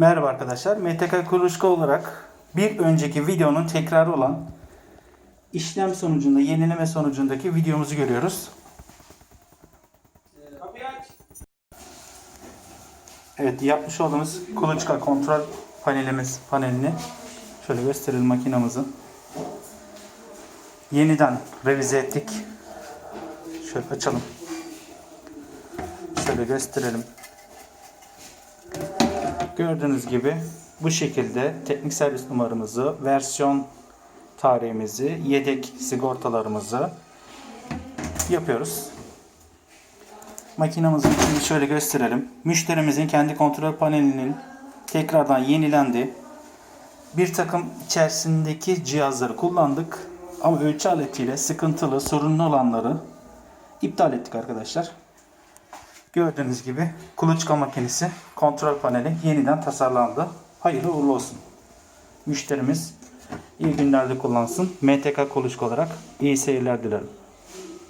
Merhaba arkadaşlar. MTK Kuluçka olarak bir önceki videonun tekrarı olan işlem sonucunda, yenileme sonucundaki videomuzu görüyoruz. Evet, yapmış olduğumuz kuluçka kontrol panelimiz panelini şöyle gösterelim makinamızı. Yeniden revize ettik. Şöyle açalım. Şöyle gösterelim. Gördüğünüz gibi bu şekilde teknik servis numaramızı, versiyon tarihimizi, yedek sigortalarımızı yapıyoruz. Makinamızın içini şöyle gösterelim. Müşterimizin kendi kontrol panelinin tekrardan yenilendi. Bir takım içerisindeki cihazları kullandık. Ama ölçü aletiyle sıkıntılı, sorunlu olanları iptal ettik arkadaşlar. Gördüğünüz gibi kuluçka makinesi kontrol paneli yeniden tasarlandı. Hayırlı uğurlu olsun. Müşterimiz iyi günlerde kullansın. MTK kuluçka olarak iyi seyirler dilerim.